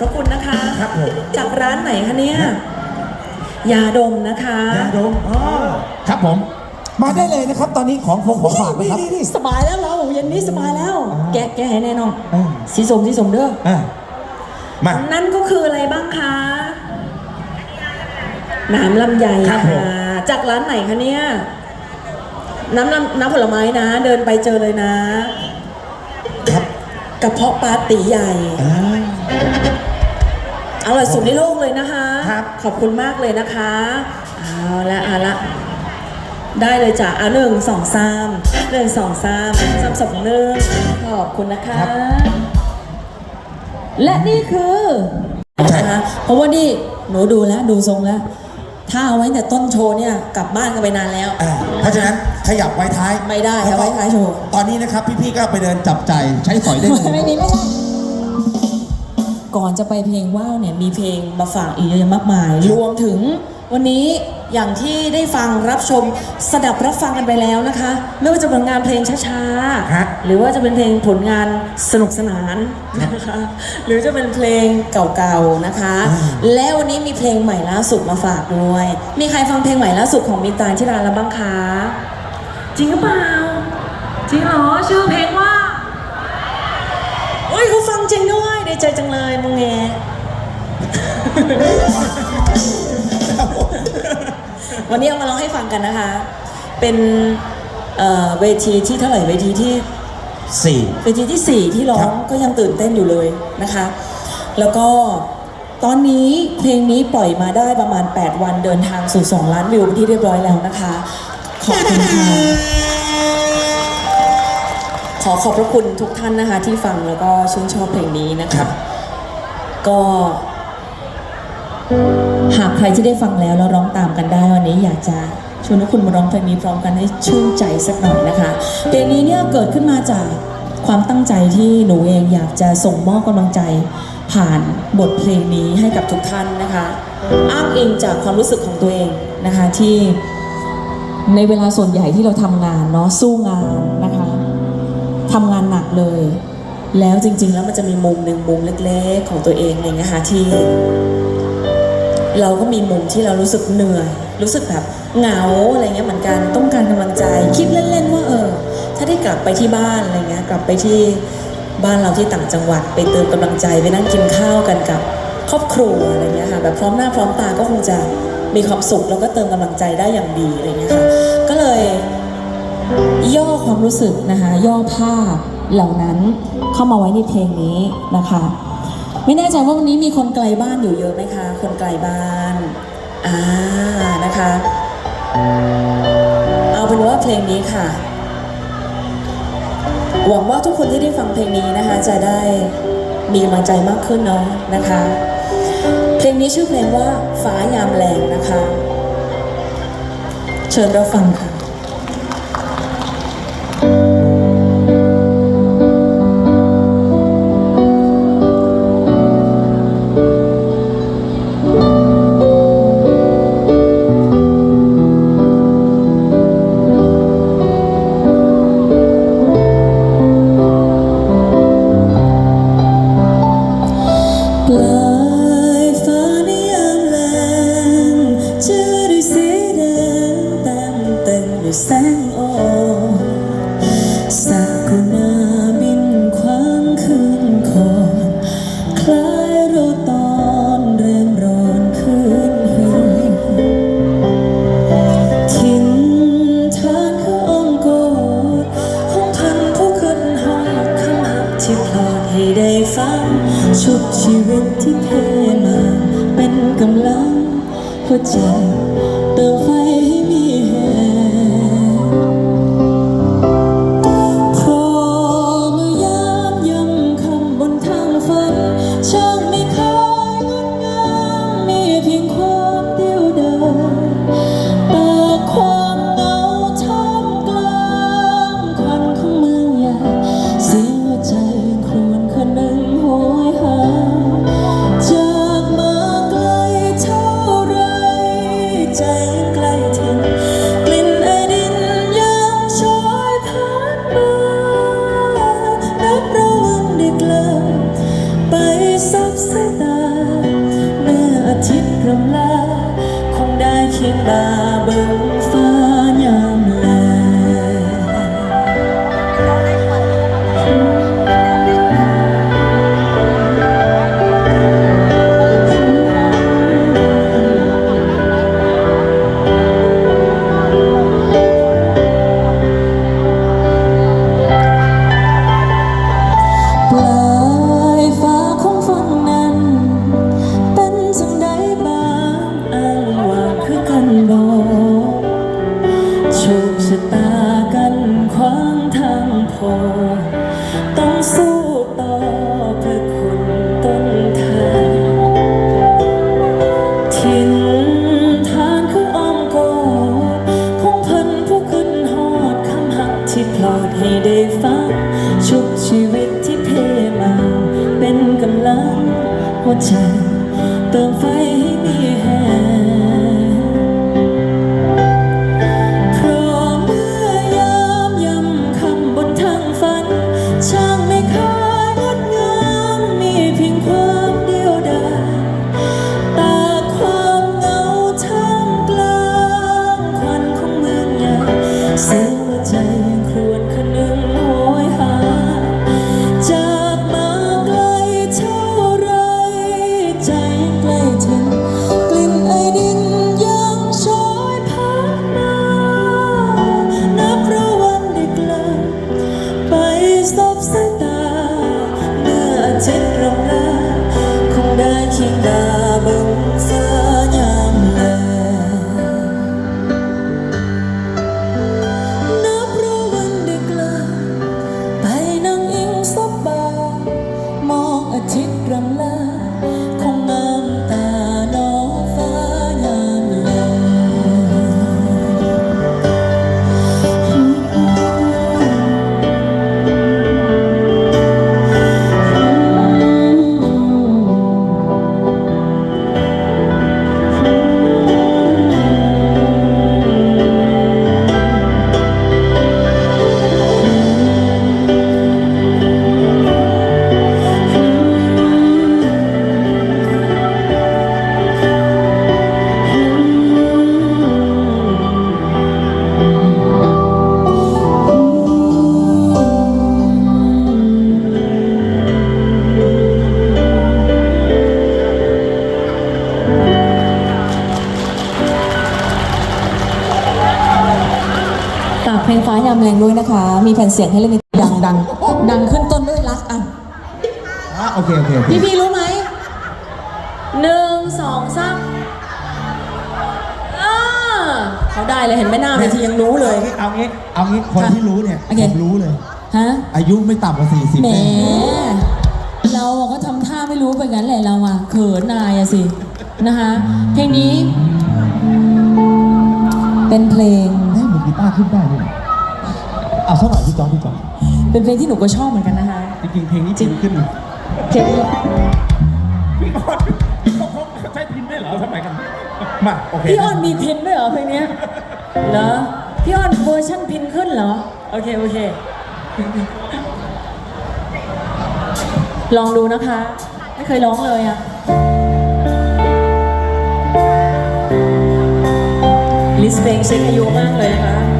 พระคุณนะคะ ครับผมจากร้านไหนคะเนี่ย ยาดมนะคะ ยาดมอ๋อครับผม มาได้เลยนะครับ ตอนนี้ของผมของฝากนะครับนี่สบายแล้วเราเย็นนี้สบายแล้วแกะแกะให้แน่นอนอ่า สีสมสีสมเด้ออะมา นั่นก็คืออะไรบ้างคะน้ำลำไยครับผม ค่ะจากร้านไหนคะเนี่ยน้ำลำน้ำผลไม้นะ เดินไปเจอเลยนะ ครับกระเพาะปลาตีใหญ่ อ่า อร่อยสุดในโลกเลยนะคะครับ ขอบคุณมากเลยนะคะเอาละเอาละได้เลยจ้ะเอาหนึ่งสองสามหนึ่งสองสามสามสองหนึ่งขอบคุณนะคะ และนี่คือใช่นะคะเพราะว่านี่หนูดูแล้วดูทรงแล้ว ถ้าเอาไว้แต่ต้นโชว์เนี่ยกลับบ้านกันไปนานแล้วอ่าเพราะฉะนั้นขยับไว้ท้ายไม่ได้แล้วก็เอาไว้ท้ายโชว์ตอนนี้นะครับพี่ๆก็ไปเดินจับใจายใช้สอยได้เลยไม่มีไม่ได้ ก่อนจะไปเพลงว่าวเนี่ยมีเพลงมาฝากอีกเยอะแยะมากมาย รวมถึงวันนี้อย่างที่ได้ฟังรับชมสดับรับฟังกันไปแล้วนะคะ ไม่ว่าจะเป็นงานเพลงช้าฮะหรือว่าจะเป็นเพลงผลงานสนุกสนานนะคะ หรือจะเป็นเพลงเก่าๆนะคะและวันนี้มีเพลงใหม่ล่าสุดมาฝากด้วย มีใครฟังเพลงใหม่ล่าสุดของมินตาที่ร้านแล้วบ้างคะจริงหรือเปล่าจริงเหรอชื่อเพลงว่าเอ้ยเขาฟังจริงด้วย ดีใจจังเลยมึงแงวันนี้เอามาร้องให้ฟังกันนะคะ เป็นเอ่อเวทีที่เท่าไหร่เวทีที่สี่เวทีที่4ที่ร้อครังบก็ยังตื่นเต้นอยู่เลยนะคะ แล้วก็ตอนนี้เพลงนี้ปล่อยมาได้ประมาณ 8 วันเดินทางสู่ 2 ล้านวิวเป็นที่เรียบร้อยแล้วนะคะ ขอบคุณค่ะข อขอบพระคุณทุกท่านนะคะที่ฟังแล้วก็ชื่นชอบเพลงนี้นะครัคะบก็ หากใครที่ได้ฟังแล้วแล้วร้องตามกันได้วันนี้อยากจะชวนทุกคุณมาร้องเพลงนี้พร้อมกันให้ชื่นใจสักหน่อยนะคะเพลงนี้เนี่ยเกิดขึ้นมาจากความตั้งใจที่หนูเองอยากจะส่งมอบกำลังใจผ่านบทเพลงนี้ให้กับทุกท่านนะคะ อ้างอิงจากความรู้สึกของตัวเองนะคะที่ในเวลาส่วนใหญ่ที่เราทำงานเนาะสู้งานนะคะ ทำงานหนักเลย แล้วจริง ๆ แล้วมันจะมีมุมหนึ่งมุมเล็ก ๆ ของตัวเองอะไรเงี้ยค่ะที่ เราก็มีมุมที่เรารู้สึกเหนื่อย รู้สึกแบบเหงาอะไรเงี้ยเหมือนกันต้องการกำลังใจ คิดเล่นๆว่าเออ ถ้าได้กลับไปที่บ้านอะไรเงี้ยกลับไปที่บ้านเราที่ต่างจังหวัดไปเติมกำลังใจไปนั่งกินข้าวกันกับครอบครัวอะไรเงี้ยค่ะแบบพร้อมหน้าพร้อมตาก็คงจะมีความสุขแล้วก็เติมกำลังใจได้อย่างดีอะไรเงี้ยค่ะก็เลย ย่อความรู้สึกนะคะย่อภาพเหล่านั้นเข้ามาไว้ในเพลงนี้นะคะ ไม่แน่ใจว่าวันนี้มีคนไกลบ้านอยู่เยอะไหมคะ คนไกลบ้านอ่านะคะ เอาเป็นว่าเพลงนี้ค่ะ หวังว่าทุกคนที่ได้ฟังเพลงนี้นะคะ จะได้มีกำลังใจมากขึ้นเนาะนะคะ เพลงนี้ชื่อเพลงว่าฟ้ายามแรงนะคะ เชิญเรับฟังค่ะ ทิ เสียงให้เล่นในดังดังดังขึ้นต้นด้วยรักอะ อะโอเคโอเคโอเคพี่พี่รู้ไหมหนึ่งสองสามอ่าเขาได้เลยเห็นไหมหน้าเวทียังรู้เลย เอางี้เอางี้คนค่ะที่รู้เนี่ยโอเค ผมรู้เลย ฮะอายุไม่ต่ำกว่า40แหมแน่เราอะก็ทำท่าไม่รู้ไปงั้นแหละเราอะเขินนายอะสินะคะเพลงนี้ เป็นเพลงแม่มือกีตาร์ขึ้นได้ด้วยเอาสักหน่อยพี่จอร์จพี่จอร์จเป็นเพลงที่หนูก็ชอบเหมือนกันนะคะ จริงๆเพลงนี้จริงขึ้นเพลงนี้พี่ออนเขาเขาใช้พินได้เหรอทำไมกันมาโอเคพี่ออนมีพินด้วยเหรอเพลงเนี้ยเหรอพี่ออนเวอร์ชันพินขึ้นเหรอโอเคโอเคลองดูนะคะ ไม่เคยร้องเลยอะลิสเพลงเช็คอายุมากเลยนะคะ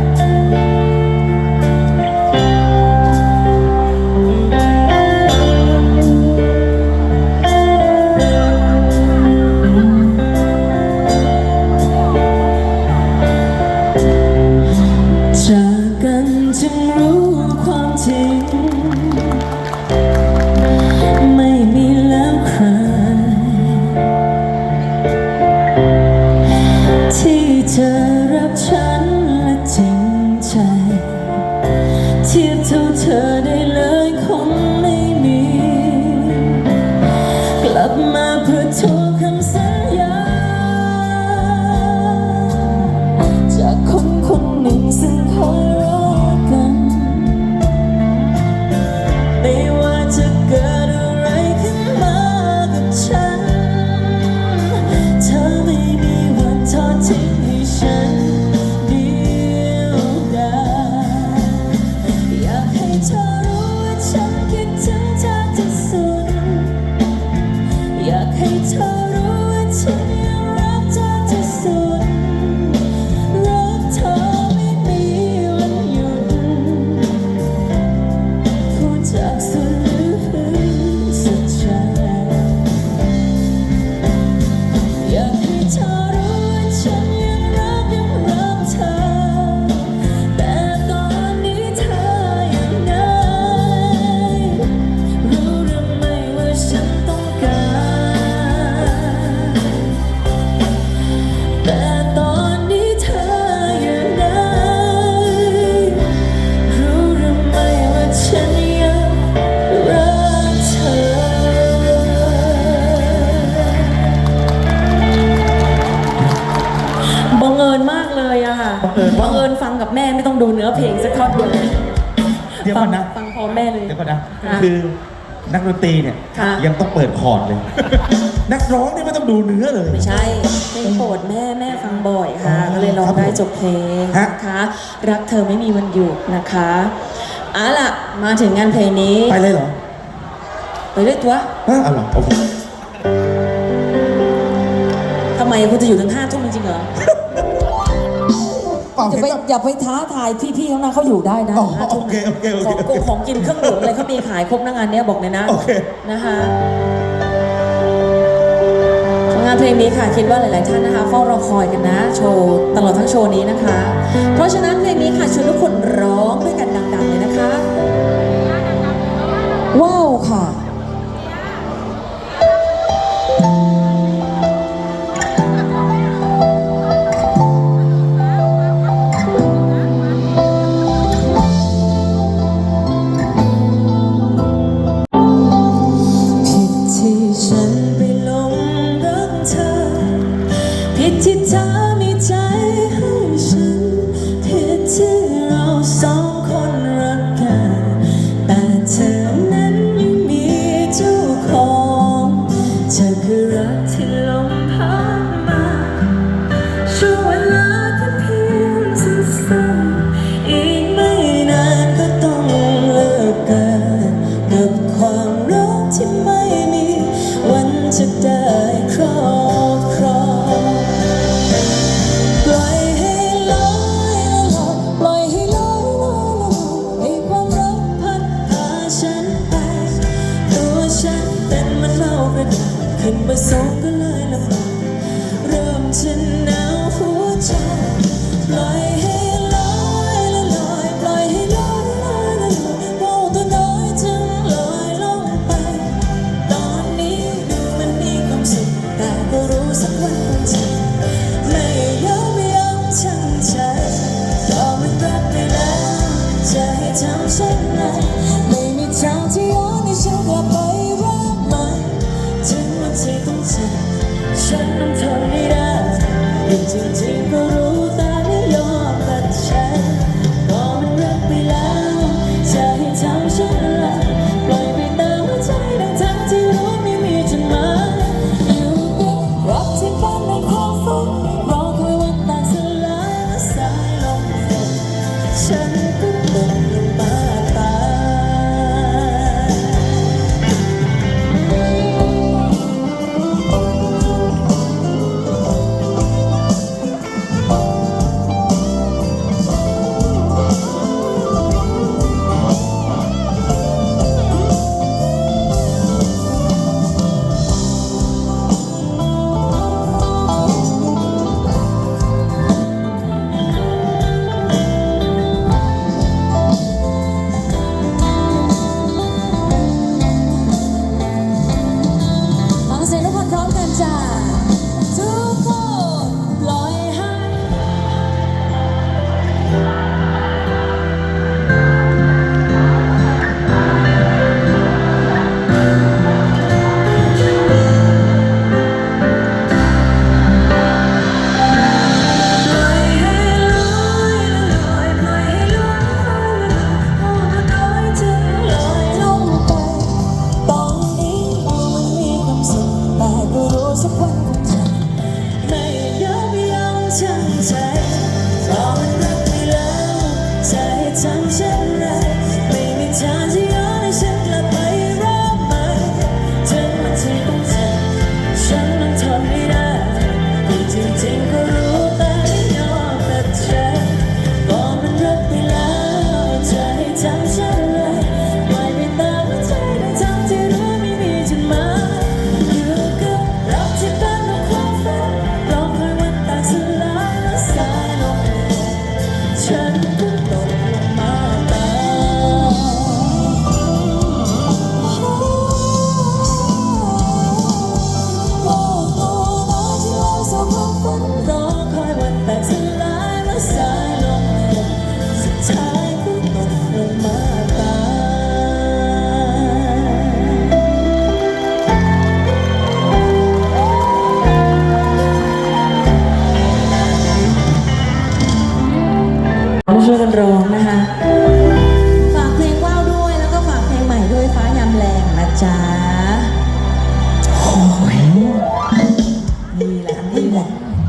ดี๋ยวฟัก่อนนะ ฟังพร้อมแม่เลย เดี๋ยวก่อนนะค่ะคือนักดนตรีเนี่ยค่ะ ยังต้องเปิดคอร์ดเลย นักร้องเนี่ยไม่ต้องดูเนื้อเลย ไม่ใช่เพลงโปรดแม่แม่ฟังบ่อยค่ะ อ๋อก็เลยร้องได้ครับผมจบเพลงฮะ นะคะ รักเธอไม่มีวันหยุดนะคะเอาล่ะ มาถึงงานเพลงนี้ ไปเลยเหรอไปด้วยตัวเออเอาเหรอโอเคทำไมคุณจะอยู่ถึงห้าทุ่มจริงๆ เหรอเปล่าอย่าเห็นไปแบบ อย่าไปท้าทายพี่ๆเขานะเขาอยู่ได้นะอ๋อห้าทุ่มโอเคโอเคโอเคของกงของกินเครื่องดื่มอะไรเขามีขายครบนะงานเนี้ยบอกเลยนะโอเค นะคะงานเพลงนี้ค่ะคิดว่าหลาย ๆ ท่านนะคะเฝ้ารอคอยกันนะ โชว์ตลอดทั้งโชว์นี้นะคะ เพราะฉะนั้นเพลงนี้ค่ะชวนทุกคนร้องด้วยกันดัง ๆ เลยนะคะ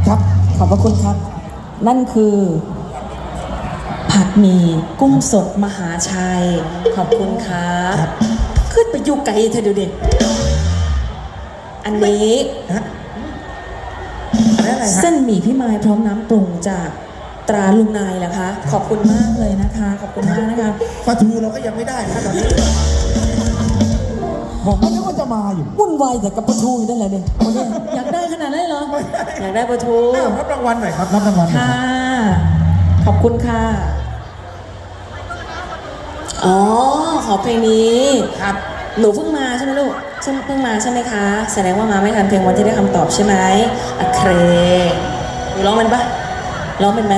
ครับขอบพระคุณครับ นั่นคือ ผัดหมี่กุ้งสดมหาชัย ขอบคุณครับขึ้นไปอยู่ไกลเธอดูดิอันนี้ฮะอะไรอะไรฮะ เส้นหมี่พี่ไม้พร้อมน้ำปรุงจากตราลุงนายเหรอคะ ขอบคุณมากเลยนะคะ ขอบคุณมากนะคะปลาทูเราก็ยังไม่ได้นะตอนนี้ผมก็นึกว่าจะมาอยู่วุ่นวายแต่กับปลาทูอยู่นั่นแหละเนี่ยวันนี้อยาก ได้ขนาดนั้นเลยเหรออยากได้ปลาทูอ้าวรับรางวัลหน่อยครับรับรางวัลหน่อยค่ะ ครับขอบคุณค่ะ อ๋อ ขอเพลงนี้ ครับ หนูเพิ่งมาใช่ไหมลูกใช่เพิ่งมาใช่ไหมคะ แสดงว่ามาไม่ทันเพลงวันที่ได้คำตอบใช่ไหมโอเคหนูร้องมันปะร้องเป็นไหม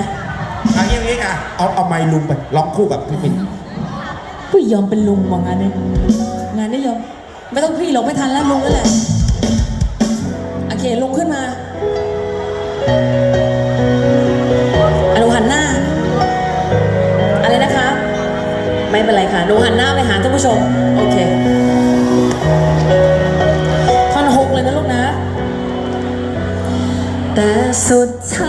เอาอย่างนี้อะเอาเอาไมค์ลุงไปร้องคู่กับพี่ปิ่นพี่ยอมเป็นลุงว่างานนี้งานนี้ยอม ไม่ต้องพี่หรอกไม่ทันแล้วลุงนั่นแหละ โอเคลุงขึ้นมาอนุหันหน้า อะไรนะคะ ไม่เป็นไรค่ะหนูหันหน้าไปหาท่านผู้ชม โอเค ท่อนหกเลยนะลูกนะ แต่สุดท้าย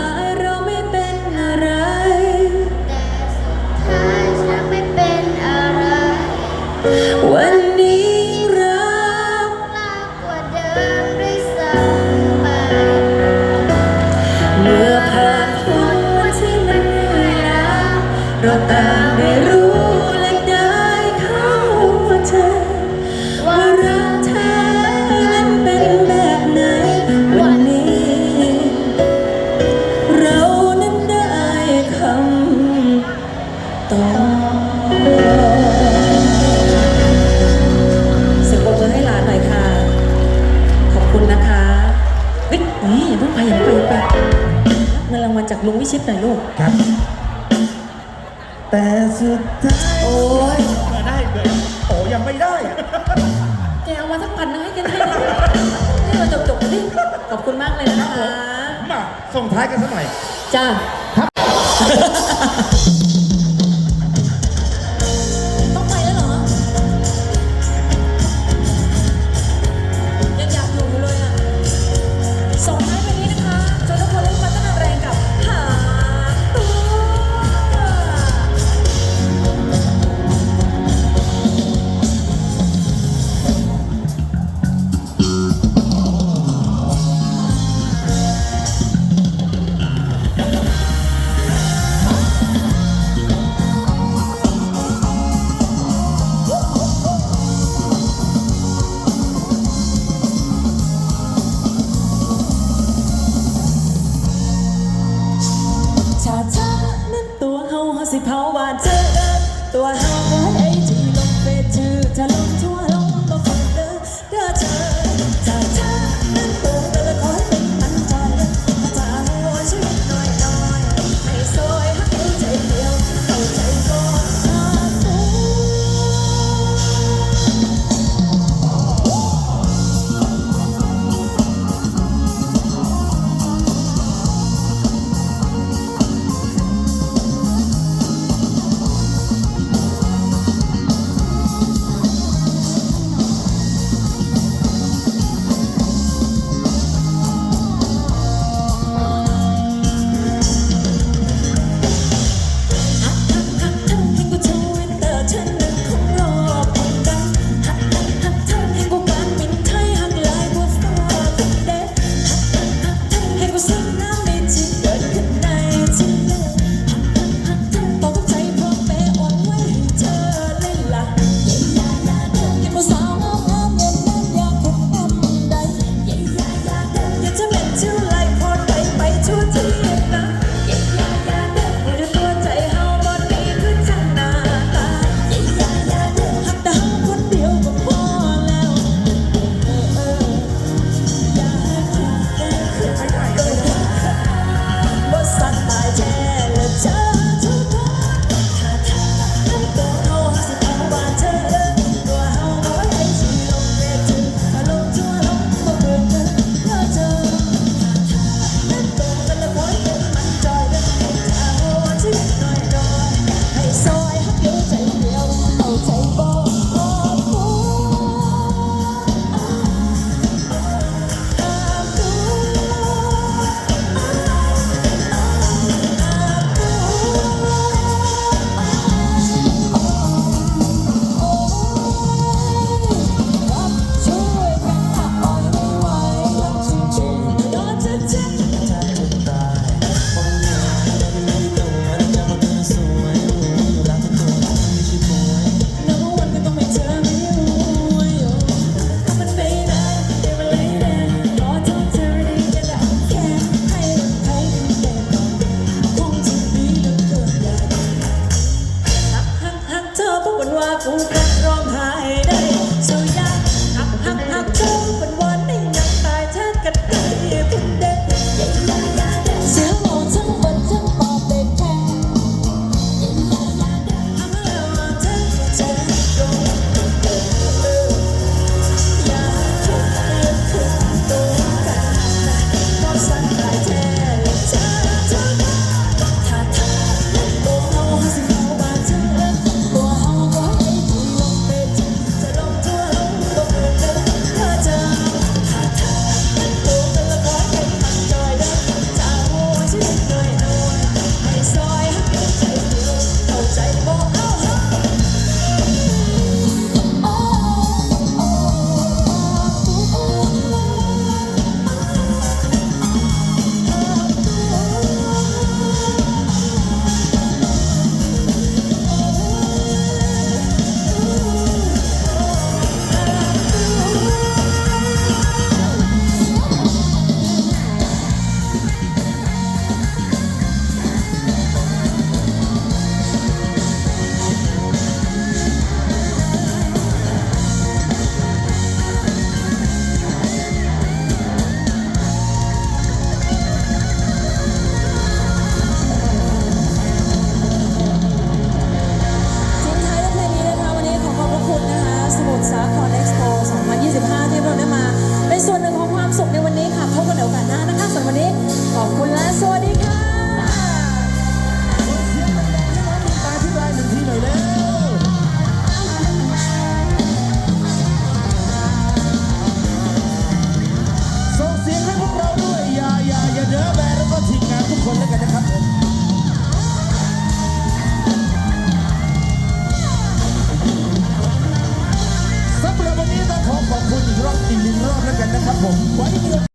ขอบคุณมากเลยนะคะ มาส่งท้ายกันสักหน่อย จ้า